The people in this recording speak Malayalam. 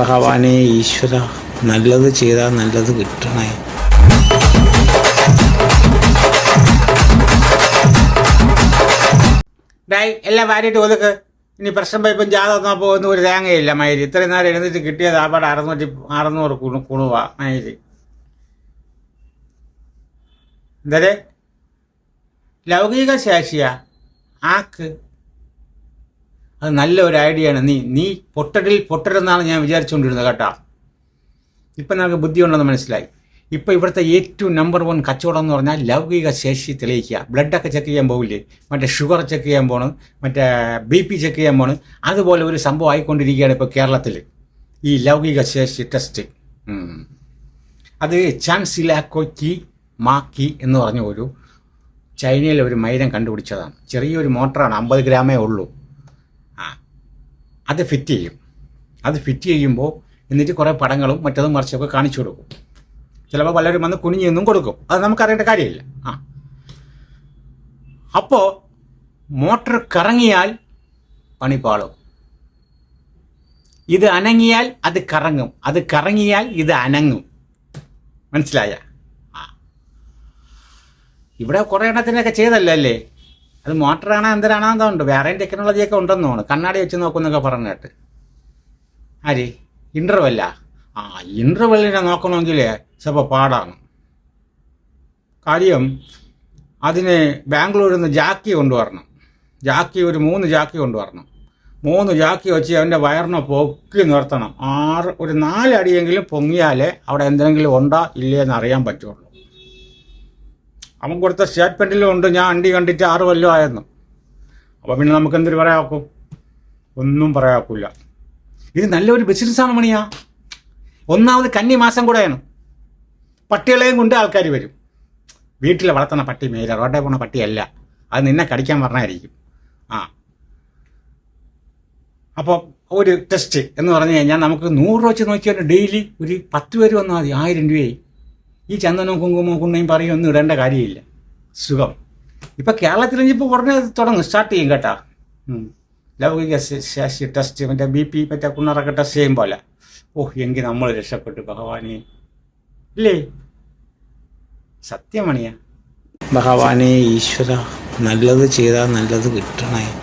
ഭഗവാനെ ഈശ്വര നല്ലത് ചെയ്താൽ നല്ലത് കിട്ടണേ. ഡായ് എല്ലാം വാരിയിട്ട് ഒതുക്ക്. ഇനി പ്രശ്നം പോയപ്പം ജാഥ തന്നാൽ പോകുന്ന ഒരു തേങ്ങയില്ല മയിൽ. ഇത്രയും നേരം എഴുന്നേറ്റ് കിട്ടിയത് ആ പാടെ അറുന്നൂറ്റി അറുന്നൂറ് കുണു കുണുവ മയിൽ. എന്തേ ലൗകിക ശേഷിയാ. ആക്ക് അത് നല്ല ഒരു ഐഡിയ ആണ് നീ നീ പൊട്ടടിൽ പൊട്ടരെന്നാണ് ഞാൻ വിചാരിച്ചുകൊണ്ടിരുന്നത് കേട്ടോ. ഇപ്പം നമുക്ക് ബുദ്ധിയുണ്ടെന്ന് മനസ്സിലായി. ഇപ്പോൾ ഇവിടുത്തെ ഏറ്റവും നമ്പർ വൺ കച്ചവടം എന്ന് പറഞ്ഞാൽ ലൗകിക ശേഷി തെളിയിക്കുക. ബ്ലഡൊക്കെ ചെക്ക് ചെയ്യാൻ പോകില്ലേ മറ്റേ ഷുഗർ ചെക്ക് ചെയ്യാൻ പോണ് മറ്റേ ബി പി ചെക്ക് ചെയ്യാൻ പോണ്. അതുപോലെ ഒരു സംഭവം ആയിക്കൊണ്ടിരിക്കുകയാണ് ഇപ്പോൾ കേരളത്തിൽ. ഈ ലൗകിക ശേഷി ടെസ്റ്റ് അത് ചാൻസിലാക്കോക്കി മാക്കി എന്ന് പറഞ്ഞ ഒരു ചൈനയിലെ ഒരു മൈരം കണ്ടുപിടിച്ചതാണ്. ചെറിയൊരു മോട്ടറാണ് അമ്പത് ഗ്രാമേ ഉള്ളൂ. അത് ഫിറ്റ് ചെയ്യും. അത് ഫിറ്റ് ചെയ്യുമ്പോൾ എന്നിട്ട് കുറേ പടങ്ങളും മറ്റതും മറിച്ചൊക്കെ കാണിച്ചു കൊടുക്കും. ചിലപ്പോൾ പലരും വന്ന് കുനിഞ്ഞു നിന്നും കൊടുക്കും. അത് നമുക്കറിയേണ്ട കാര്യമില്ല. ആ. അപ്പോൾ മോട്ടർ കറങ്ങിയാൽ പാളും. ഇത് അനങ്ങിയാൽ അത് കറങ്ങും. അത് കറങ്ങിയാൽ ഇത് അനങ്ങും. മനസ്സിലായ? ഇവിടെ കുറേ എണ്ണത്തിനൊക്കെ ചെയ്തല്ലോ? അല്ലേ അത് മോട്ടറാണോ എന്തരാണോ എന്തോണ്ട് വേറെയും ടെക്നോളജിയൊക്കെ ഉണ്ടെന്ന് തോന്നുന്നു. കണ്ണാടി വെച്ച് നോക്കുന്നൊക്കെ പറഞ്ഞിട്ട്. ആര്? ഇന്റർവെല്ല ആ? ഇന്റർവെല്ലിനെ നോക്കണമെങ്കിൽ ചിലപ്പോൾ പാടാണ്. കാര്യം അതിന് ബാംഗ്ലൂരിൽ നിന്ന് ജാക്കി കൊണ്ടുവരണം. ജാക്കി ഒരു മൂന്ന് ജാക്കി കൊണ്ടുവരണം. മൂന്ന് ജാക്കി വെച്ച് അവന്റെ വയറിനെ പൊക്കി നിർത്തണം. ആറ് ഒരു നാലടിയെങ്കിലും പൊങ്ങിയാലേ അവിടെ എന്തെങ്കിലും ഉണ്ടോ ഇല്ലേ എന്ന് അറിയാൻ പറ്റുള്ളൂ. അവൻ കൊടുത്ത സ്റ്റേറ്റ്മെന്റിലും ഉണ്ട് ഞാൻ അണ്ടി കണ്ടിട്ട് ആറ് കൊല്ലം ആയെന്ന്. അപ്പോൾ പിന്നെ നമുക്ക് എന്തൊരു പറയാക്കും ഒന്നും പറയാക്കൂല ഇത് നല്ലൊരു ബിസിനസ്സാണ് മണിയാ. ഒന്നാമത് കന്നി മാസം കൂടെയാണ് പട്ടികളെയും കൊണ്ട് ആൾക്കാർ വരും. വീട്ടിൽ വളർത്തുന്ന പട്ടി മേല റോഡേ പോണ പട്ടിയല്ല. അത് നിന്നെ കടിക്കാൻ പറഞ്ഞായിരിക്കും. ആ. അപ്പോൾ ഒരു ടെസ്റ്റ് എന്ന് പറഞ്ഞു കഴിഞ്ഞാൽ നമുക്ക് നൂറ് രൂപ വെച്ച് നോക്കിയാൽ ഡെയിലി ഒരു പത്ത് പേര് വന്നാൽ മതി ആയിരം രൂപയായി. ഈ ചന്ദനവും കുങ്കുമവും കുണ്ണയും പറയും ഒന്നും ഇടേണ്ട കാര്യമില്ല. സുഖം. ഇപ്പം കേരളത്തിൽ ഇപ്പോൾ ഉടനെ തുടങ്ങും. സ്റ്റാർട്ട് ചെയ്യും കേട്ടാ. ലൗകിക ശാശി ടെസ്റ്റ് മറ്റേ ബി പി മറ്റേ കുണ്ണറൊക്കെ ടെസ്റ്റ് ചെയ്യും പോലെ. ഓഹ് എങ്കിൽ നമ്മൾ രക്ഷപ്പെട്ടു ഭഗവാനെ. ഇല്ലേ? സത്യമണിയാ ഭഗവാനെ ഈശ്വര നല്ലത് ചെയ്താൽ നല്ലത് കിട്ടണേ.